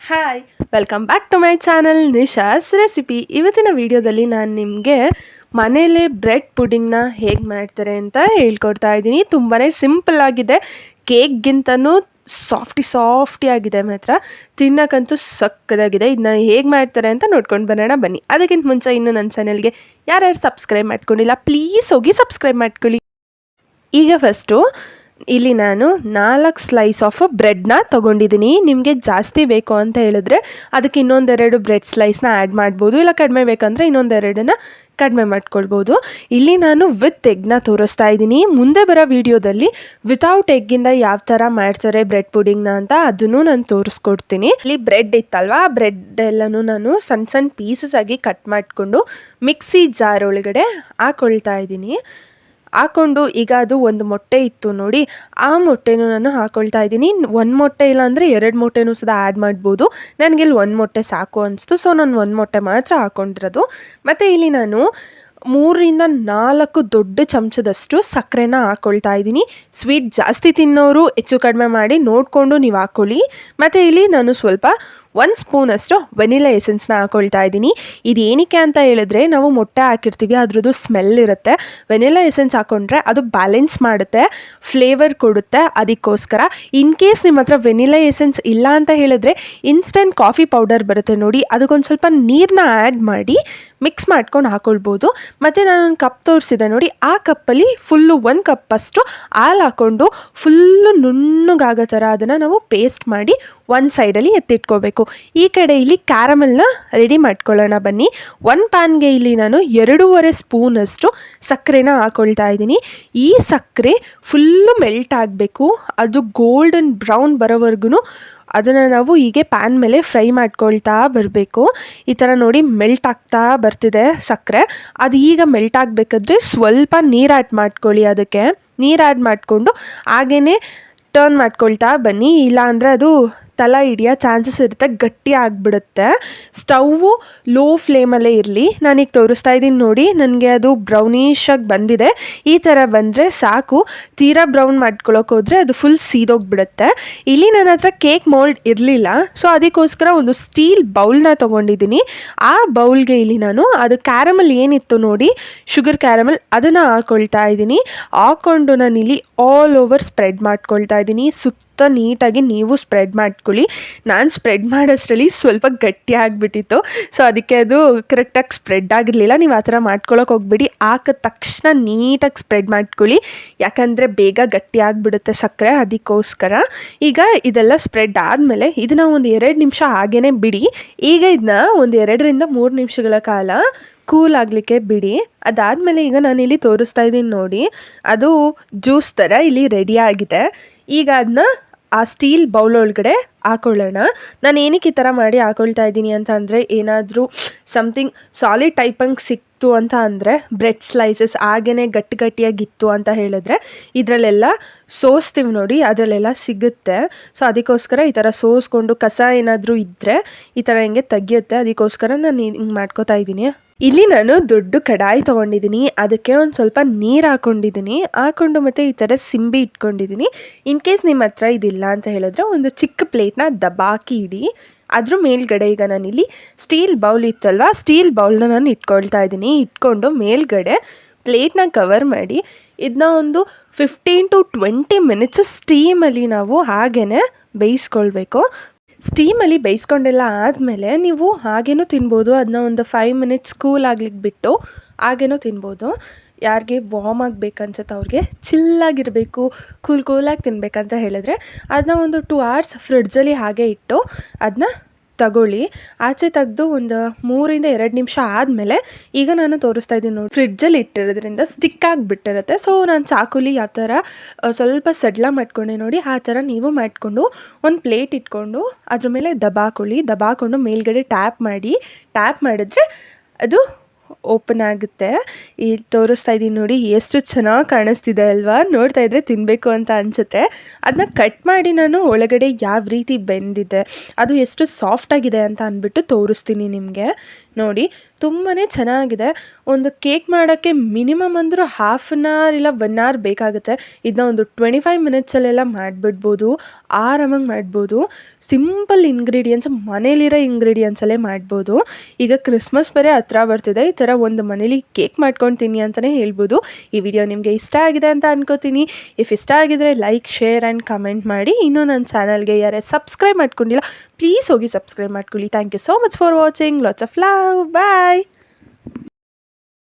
Hi welcome back to my channel Nisha's recipe ಇವತ್ತಿನ ವಿಡಿಯೋದಲ್ಲಿ ನಾನು ನಿಮಗೆ ಮನೆಯಲ್ಲೇ ಬ್ರೆಡ್ ಪುಡಿಂಗ್ನ ಹೇಗೆ ಮಾಡ್ತಾರೆ ಅಂತ ಹೇಳ್ಕೊಡ್ತಾ ಇದ್ದೀನಿ. ತುಂಬಾ ಸಿಂಪಲ್ ಆಗಿದೆ. ಕೇಕ್ಗಿಂತನೂ ಸಾಫ್ಟಿ ಸಾಫ್ಟಿ ಆಗಿದೆ ಮಾತ್ರ. ತಿನ್ನಕ್ಕಂತೂ ಸಕ್ಕದಾಗಿದೆ. ಇದನ್ನ ಹೇಗೆ ಮಾಡ್ತಾರೆ ಅಂತ ನೋಡ್ಕೊಂಡು ಬರೋಣ ಬನ್ನಿ. ಅದಕ್ಕಿಂತ ಮುಂಚೆ ಇನ್ನು ನನ್ನ ಚಾನಲ್ಗೆ ಯಾರ್ಯಾರು ಸಬ್ಸ್ಕ್ರೈಬ್ ಮಾಡ್ಕೊಂಡಿಲ್ಲ ಪ್ಲೀಸ್ ಹೋಗಿ ಸಬ್ಸ್ಕ್ರೈಬ್ ಮಾಡ್ಕೊಳ್ಳಿ. ಈಗ ಫಸ್ಟು ಇಲ್ಲಿ ನಾನು ನಾಲ್ಕು ಸ್ಲೈಸ್ ಆಫ್ ಬ್ರೆಡ್ನ ತೊಗೊಂಡಿದ್ದೀನಿ ನಿಮಗೆ ಜಾಸ್ತಿ ಬೇಕು ಅಂತ ಹೇಳಿದ್ರೆ ಅದಕ್ಕೆ ಇನ್ನೊಂದೆರಡು ಬ್ರೆಡ್ ಸ್ಲೈಸ್ನ ಆ್ಯಡ್ ಮಾಡ್ಬೋದು. ಇಲ್ಲ ಕಡಿಮೆ ಬೇಕಂದರೆ ಇನ್ನೊಂದೆರಡನ್ನ ಕಡಿಮೆ ಮಾಡ್ಕೊಳ್ಬೋದು. ಇಲ್ಲಿ ನಾನು ವಿತ್ ಎಗ್ನ ತೋರಿಸ್ತಾ ಇದ್ದೀನಿ ಮುಂದೆ ಬರೋ ವಿಡಿಯೋದಲ್ಲಿ ವಿತೌಟ್ ಎಗ್ಗಿಂದ ಯಾವ ಥರ ಮಾಡ್ತಾರೆ ಬ್ರೆಡ್ ಪುಡಿಂಗ್ನ ಅಂತ ಅದನ್ನು ನಾನು ತೋರಿಸ್ಕೊಡ್ತೀನಿ. ಇಲ್ಲಿ ಬ್ರೆಡ್ ಇತ್ತಲ್ವ? ಆ ಬ್ರೆಡ್ ಎಲ್ಲನೂ ನಾನು ಸಣ್ಣ ಸಣ್ಣ ಪೀಸಸ್ ಆಗಿ ಕಟ್ ಮಾಡಿಕೊಂಡು ಮಿಕ್ಸಿ ಜಾರ್ ಒಳಗಡೆ ಹಾಕೊಳ್ತಾ ಇದ್ದೀನಿ ಹಾಕೊಂಡು ಈಗ ಅದು ಒಂದು ಮೊಟ್ಟೆ ಇತ್ತು ನೋಡಿ, ಆ ಮೊಟ್ಟೆನೂ ನಾನು ಹಾಕೊಳ್ತಾ ಇದ್ದೀನಿ. ಒಂದು ಮೊಟ್ಟೆ ಇಲ್ಲ ಅಂದರೆ ಎರಡು ಮೊಟ್ಟೆನೂ ಸಹ ಆ್ಯಡ್ ಮಾಡ್ಬೋದು. ನನಗೆ ಇಲ್ಲಿ ಒಂದು ಮೊಟ್ಟೆ ಸಾಕು ಅನಿಸ್ತು ಸೊ ನಾನು ಒಂದು ಮೊಟ್ಟೆ ಮಾತ್ರ ಹಾಕ್ಕೊಂಡಿರೋದು ಮತ್ತು ಇಲ್ಲಿ ನಾನು ಮೂರರಿಂದ ನಾಲ್ಕು ದೊಡ್ಡ ಚಮಚದಷ್ಟು ಸಕ್ಕರೆನ ಹಾಕ್ಕೊಳ್ತಾ ಇದ್ದೀನಿ. ಸ್ವೀಟ್ ಜಾಸ್ತಿ ತಿನ್ನೋರು ಹೆಚ್ಚು ಕಡಿಮೆ ಮಾಡಿ ನೋಡಿಕೊಂಡು ನೀವು ಹಾಕ್ಕೊಳ್ಳಿ ಮತ್ತು ಇಲ್ಲಿ ನಾನು ಸ್ವಲ್ಪ ಒಂದು ಸ್ಪೂನಷ್ಟು ವೆನಿಲಾ ಎಸೆನ್ಸ್ನ ಹಾಕೊಳ್ತಾ ಇದ್ದೀನಿ. ಇದು ಏನಕ್ಕೆ ಅಂತ ಹೇಳಿದ್ರೆ ನಾವು ಮೊಟ್ಟೆ ಹಾಕಿರ್ತೀವಿ, ಅದ್ರದ್ದು ಸ್ಮೆಲ್ ಇರುತ್ತೆ. ವೆನಿಲಾ ಎಸೆನ್ಸ್ ಹಾಕೊಂಡ್ರೆ ಅದು ಬ್ಯಾಲೆನ್ಸ್ ಮಾಡುತ್ತೆ ಫ್ಲೇವರ್ ಕೊಡುತ್ತೆ ಅದಕ್ಕೋಸ್ಕರ. ಇನ್ ಕೇಸ್ ನಿಮ್ಮ ಹತ್ರ ವೆನಿಲಾ ಎಸೆನ್ಸ್ ಇಲ್ಲ ಅಂತ ಹೇಳಿದ್ರೆ ಇನ್ಸ್ಟೆಂಟ್ ಕಾಫಿ ಪೌಡರ್ ಬರುತ್ತೆ ನೋಡಿ, ಅದಕ್ಕೊಂದು ಸ್ವಲ್ಪ ನೀರನ್ನ ಆ್ಯಡ್ ಮಾಡಿ ಮಿಕ್ಸ್ ಮಾಡ್ಕೊಂಡು ಹಾಕೊಳ್ಬೋದು. ಮತ್ತು ನಾನೊಂದು ಕಪ್ ತೋರಿಸಿದೆ ನೋಡಿ, ಆ ಕಪ್ಪಲ್ಲಿ ಫುಲ್ಲು ಒಂದು ಕಪ್ಪಷ್ಟು ಹಾಲು ಹಾಕ್ಕೊಂಡು ಫುಲ್ಲು ನುಣ್ಣಗಾಗೋ ಥರ ಅದನ್ನು ನಾವು ಪೇಸ್ಟ್ ಮಾಡಿ ಒಂದು ಸೈಡಲ್ಲಿ ಎತ್ತಿಟ್ಕೋಬೇಕು. ಈ ಕಡೆ ಇಲ್ಲಿ ಕ್ಯಾರಮಲ್ನ ರೆಡಿ ಮಾಡ್ಕೊಳ್ಳೋಣ ಬನ್ನಿ. ಒಂದು ಪ್ಯಾನ್ಗೆ ಇಲ್ಲಿ ನಾನು ಎರಡೂವರೆ ಸ್ಪೂನಷ್ಟು ಸಕ್ಕರೆನ ಹಾಕೊಳ್ತಾ ಇದ್ದೀನಿ. ಈ ಸಕ್ಕರೆ ಫುಲ್ಲು ಮೆಲ್ಟ್ ಆಗಬೇಕು. ಅದು ಗೋಲ್ಡನ್ ಬ್ರೌನ್ ಬರೋವರೆಗೂ ಅದನ್ನು ನಾವು ಹೀಗೆ ಪ್ಯಾನ್ ಮೇಲೆ ಫ್ರೈ ಮಾಡ್ಕೊಳ್ತಾ ಬರಬೇಕು. ಈ ಥರ ನೋಡಿ ಮೆಲ್ಟ್ ಆಗ್ತಾ ಬರ್ತಿದೆ ಸಕ್ಕರೆ. ಅದು ಈಗ ಮೆಲ್ಟ್ ಆಗಬೇಕಾದ್ರೆ ಸ್ವಲ್ಪ ನೀರು ಆ್ಯಡ್ ಮಾಡ್ಕೊಳ್ಳಿ ಅದಕ್ಕೆ. ನೀರು ಆ್ಯಡ್ ಮಾಡಿಕೊಂಡು ಹಾಗೇ ಟರ್ನ್ ಮಾಡ್ಕೊಳ್ತಾ ಬನ್ನಿ. ಇಲ್ಲಾಂದರೆ ಅದು ತಲ ಹಿಡಿಯೋ ಚಾನ್ಸಸ್ ಇರುತ್ತೆ, ಗಟ್ಟಿ ಆಗಿಬಿಡುತ್ತೆ. ಸ್ಟವ್ವು ಲೋ ಫ್ಲೇಮಲ್ಲೇ ಇರಲಿ. ನಾನೀಗ ತೋರಿಸ್ತಾ ಇದ್ದೀನಿ ನೋಡಿ, ನನಗೆ ಅದು ಬ್ರೌನಿಶಾಗಿ ಬಂದಿದೆ. ಈ ಥರ ಬಂದರೆ ಸಾಕು. ತೀರಾ ಬ್ರೌನ್ ಮಾಡ್ಕೊಳ್ಳೋಕೆ ಹೋದರೆ ಅದು ಫುಲ್ ಸೀದೋಗಿಬಿಡುತ್ತೆ. ಇಲ್ಲಿ ನನ್ನ ಹತ್ರ ಕೇಕ್ ಮೋಲ್ಡ್ ಇರಲಿಲ್ಲ. ಸೊ ಅದಕ್ಕೋಸ್ಕರ ಒಂದು ಸ್ಟೀಲ್ ಬೌಲ್ನ ತೊಗೊಂಡಿದ್ದೀನಿ. ಆ ಬೌಲ್ಗೆ ಇಲ್ಲಿ ನಾನು ಅದು ಕ್ಯಾರಮಲ್ ಏನಿತ್ತು ನೋಡಿ, ಶುಗರ್ ಕ್ಯಾರಮಲ್ ಅದನ್ನು ಹಾಕೊಳ್ತಾ ಇದ್ದೀನಿ. ಹಾಕ್ಕೊಂಡು ಇಲ್ಲಿ ಆಲ್ ಓವರ್ ಸ್ಪ್ರೆಡ್ ಮಾಡ್ಕೊಳ್ತಾ ಇದ್ದೀನಿ. ಸುತ್ತ ನೀಟಾಗಿ ನೀವು ಸ್ಪ್ರೆಡ್ ಮಾಡ್ಕೊಳ್ಳಿ ನಾನು ಸ್ಪ್ರೆಡ್ ಮಾಡೋಷ್ಟರಲ್ಲಿ ಸ್ವಲ್ಪ ಗಟ್ಟಿ ಆಗಿಬಿಟ್ಟಿತ್ತು. ಸೊ ಅದಕ್ಕೆ ಅದು ಕರೆಕ್ಟಾಗಿ ಸ್ಪ್ರೆಡ್ ಆಗಿರಲಿಲ್ಲ. ನೀವು ಆ ಥರ ಮಾಡ್ಕೊಳ್ಳೋಕೆ ಹೋಗ್ಬಿಡಿ. ಹಾಕಿದ ತಕ್ಷಣ ನೀಟಾಗಿ ಸ್ಪ್ರೆಡ್ ಮಾಡ್ಕೊಳ್ಳಿ. ಯಾಕಂದರೆ ಬೇಗ ಗಟ್ಟಿ ಆಗಿಬಿಡುತ್ತೆ ಸಕ್ಕರೆ, ಅದಕ್ಕೋಸ್ಕರ. ಈಗ ಇದೆಲ್ಲ ಸ್ಪ್ರೆಡ್ ಆದಮೇಲೆ ಇದನ್ನ ಒಂದು ಎರಡು ನಿಮಿಷ ಹಾಗೇ ಬಿಡಿ. ಈಗ ಇದನ್ನ ಒಂದು ಎರಡರಿಂದ ಮೂರು ನಿಮಿಷಗಳ ಕಾಲ ಕೂಲ್ ಆಗಲಿಕ್ಕೆ ಬಿಡಿ. ಅದಾದಮೇಲೆ ಈಗ ನಾನು ಇಲ್ಲಿ ತೋರಿಸ್ತಾ ಇದ್ದೀನಿ ನೋಡಿ. ಅದು ಜ್ಯೂಸ್ ಥರ ಇಲ್ಲಿ ರೆಡಿ ಆಗಿದೆ. ಈಗ ಅದನ್ನ ಆ ಸ್ಟೀಲ್ ಬೌಲ್ ಒಳಗಡೆ ಹಾಕೊಳ್ಳೋಣ. ನಾನು ಏನಕ್ಕೆ ಈ ಥರ ಮಾಡಿ ಹಾಕೊಳ್ತಾ ಇದ್ದೀನಿ ಅಂತ ಅಂದರೆ ಏನಾದರೂ ಸಮಥಿಂಗ್ ಸಾಲಿಡ್ ಟೈಪಂಗೆ ಸಿಕ್ತು ಅಂತ ಅಂದರೆ ಬ್ರೆಡ್ ಸ್ಲೈಸಸ್ ಹಾಗೇ ಗಟ್ಟಿ ಗಟ್ಟಿಯಾಗಿತ್ತು ಅಂತ ಹೇಳಿದ್ರೆ ಇದರಲ್ಲೆಲ್ಲ ಸೋಸ್ತೀವಿ ನೋಡಿ, ಅದರಲ್ಲೆಲ್ಲ ಸಿಗುತ್ತೆ. ಸೊ ಅದಕ್ಕೋಸ್ಕರ ಈ ಥರ ಸೋಸ್ಕೊಂಡು ಕಸ ಏನಾದರೂ ಇದ್ದರೆ ಈ ಥರ ಹಿಂಗೆ ತೆಗಿಯುತ್ತೆ. ಅದಕ್ಕೋಸ್ಕರ ನಾನು ಹಿಂಗೆ ಮಾಡ್ಕೋತಾ ಇದ್ದೀನಿ. ಇಲ್ಲಿ ನಾನು ದೊಡ್ಡ ಕಡಾಯಿ ತೊಗೊಂಡಿದ್ದೀನಿ. ಅದಕ್ಕೆ ಒಂದು ಸ್ವಲ್ಪ ನೀರು ಹಾಕೊಂಡಿದ್ದೀನಿ. ಹಾಕೊಂಡು ಮತ್ತು ಈ ಥರ ಸಿಂಬಿ ಇಟ್ಕೊಂಡಿದ್ದೀನಿ. ಇನ್ ಕೇಸ್ ನಿಮ್ಮ ಹತ್ರ ಇದಿಲ್ಲ ಅಂತ ಹೇಳಿದ್ರೆ ಒಂದು ಚಿಕ್ಕ ಪ್ಲೇಟ್ನ ದಬಾಕಿ ಇಡಿ. ಅದ್ರ ಮೇಲ್ಗಡೆ ಈಗ ನಾನಿಲ್ಲಿ ಸ್ಟೀಲ್ ಬೌಲ್ ಇತ್ತಲ್ವ? ಸ್ಟೀಲ್ ಬೌಲ್ನ ನಾನು ಇಟ್ಕೊಳ್ತಾ ಇದ್ದೀನಿ. ಇಟ್ಕೊಂಡು ಮೇಲ್ಗಡೆ ಪ್ಲೇಟ್ನ ಕವರ್ ಮಾಡಿ. ಇದನ್ನ ಒಂದು ಫಿಫ್ಟೀನ್ ಟು ಟ್ವೆಂಟಿ ಮಿನಿಟ್ಸ್ ಸ್ಟೀಮಲ್ಲಿ ನಾವು ಹಾಗೇ ಬೇಯಿಸ್ಕೊಳ್ಬೇಕು. ಸ್ಟೀಮಲ್ಲಿ ಬೇಯಿಸ್ಕೊಂಡೆಲ್ಲ ಆದಮೇಲೆ ನೀವು ಹಾಗೇನೂ ತಿನ್ಬೋದು. ಅದನ್ನ ಒಂದು ಫೈವ್ ಮಿನಿಟ್ಸ್ ಕೂಲ್ ಆಗ್ಲಿಕ್ಕೆ ಬಿಟ್ಟು ಹಾಗೇನೂ ತಿನ್ಬೋದು. ಯಾರಿಗೆ ವಾಮ್ ಆಗಬೇಕನ್ಸುತ್ತೆ ಅವ್ರಿಗೆ ಚಿಲ್ಲಾಗಿರಬೇಕು ಕೂಲ್ ಕೂಲಾಗಿ ತಿನ್ಬೇಕಂತ ಹೇಳಿದ್ರೆ ಅದನ್ನ ಒಂದು ಟೂ ಅವರ್ಸ್ ಫ್ರಿಡ್ಜಲ್ಲಿ ಹಾಗೆ ಇಟ್ಟು ಅದನ್ನ ತಗೊಳ್ಳಿ. ಆಚೆ ತೆಗೆದು ಒಂದು ಮೂರಿಂದ ಎರಡು ನಿಮಿಷ ಆದಮೇಲೆ ಈಗ ನಾನು ತೋರಿಸ್ತಾ ಇದ್ದೀನಿ ನೋಡಿ. ಫ್ರಿಡ್ಜಲ್ಲಿ ಇಟ್ಟಿರೋದ್ರಿಂದ ಸ್ಟಿಕ್ ಆಗಿಬಿಟ್ಟಿರುತ್ತೆ. ಸೊ ನಾನು ಚಾಕುಲಿ ಯಾವ ಥರ ಸ್ವಲ್ಪ ಸಡ್ಲ ಮಾಡ್ಕೊಂಡೆ ನೋಡಿ, ಆ ಥರ ನೀವು ಮಾಡಿಕೊಂಡು ಒಂದು ಪ್ಲೇಟ್ ಇಟ್ಕೊಂಡು ಅದ್ರ ಮೇಲೆ ದಬಾಕೊಳ್ಳಿ ದಬಾಕೊಂಡು ಮೇಲ್ಗಡೆ ಟ್ಯಾಪ್ ಮಾಡಿ, ಟ್ಯಾಪ್ ಮಾಡಿದ್ರೆ ಅದು ಓಪನ್ ಆಗುತ್ತೆ. ಈ ತೋರಿಸ್ತಾ ಇದ್ದೀನಿ ನೋಡಿ, ಎಷ್ಟು ಚೆನ್ನಾಗಿ ಕಾಣಿಸ್ತಿದೆ ಅಲ್ವಾ? ನೋಡ್ತಾ ಇದ್ರೆ ತಿನ್ನಬೇಕು ಅಂತ ಅನಿಸುತ್ತೆ. ಅದನ್ನ ಕಟ್ ಮಾಡಿ ನಾನು ಒಳಗಡೆ ಯಾವ ರೀತಿ ಬೆಂದಿದೆ, ಅದು ಎಷ್ಟು ಸಾಫ್ಟ್ ಆಗಿದೆ ಅಂತ ಅಂದ್ಬಿಟ್ಟು ತೋರಿಸ್ತೀನಿ ನಿಮಗೆ. ನೋಡಿ ತುಂಬಾ ಚೆನ್ನಾಗಿದೆ. ಒಂದು ಕೇಕ್ ಮಾಡೋಕ್ಕೆ ಮಿನಿಮಮ್ ಅಂದರೂ ಹಾಫ್ ಆನ್ ಅವರ್ ಇಲ್ಲ ಒನ್ ಅವರ್ ಬೇಕಾಗುತ್ತೆ. ಇದನ್ನ ಒಂದು ಟ್ವೆಂಟಿ ಫೈವ್ ಮಿನಿಟ್ಸಲ್ಲೆಲ್ಲ ಮಾಡಿಬಿಡ್ಬೋದು, ಆರಾಮಾಗಿ ಮಾಡ್ಬೋದು. ಸಿಂಪಲ್ ಇಂಗ್ರೀಡಿಯೆಂಟ್ಸ್ ಮನೇಲಿರೋ ಇಂಗ್ರೀಡಿಯೆಂಟ್ಸಲ್ಲೇ ಮಾಡ್ಬೋದು. ಈಗ ಕ್ರಿಸ್ಮಸ್ ಬೇರೆ ಹತ್ರ ಬರ್ತಿದೆ, ಈ ಥರ ಒಂದು ಮನೇಲಿ ಕೇಕ್ ಮಾಡ್ಕೊತೀನಿ ಅಂತಲೇ ಹೇಳ್ಬೋದು. ಈ ವಿಡಿಯೋ ನಿಮಗೆ ಇಷ್ಟ ಆಗಿದೆ ಅಂತ ಅನ್ಕೋತೀನಿ. ಇಫ್ ಇಷ್ಟ ಆಗಿದ್ರೆ ಲೈಕ್ ಶೇರ್ ಆ್ಯಂಡ್ ಕಮೆಂಟ್ ಮಾಡಿ. ಇನ್ನೂ ನನ್ನ ಚಾನಲ್ಗೆ ಯಾರೇ ಸಬ್ಸ್ಕ್ರೈಬ್ ಮಾಡ್ಕೊಂಡಿಲ್ಲ ಪ್ಲೀಸ್ ಹೋಗಿ ಸಬ್ಸ್ಕ್ರೈಬ್ ಮಾಡ್ಕೊಳ್ಳಿ. Thank you so much for watching lots of love Bye!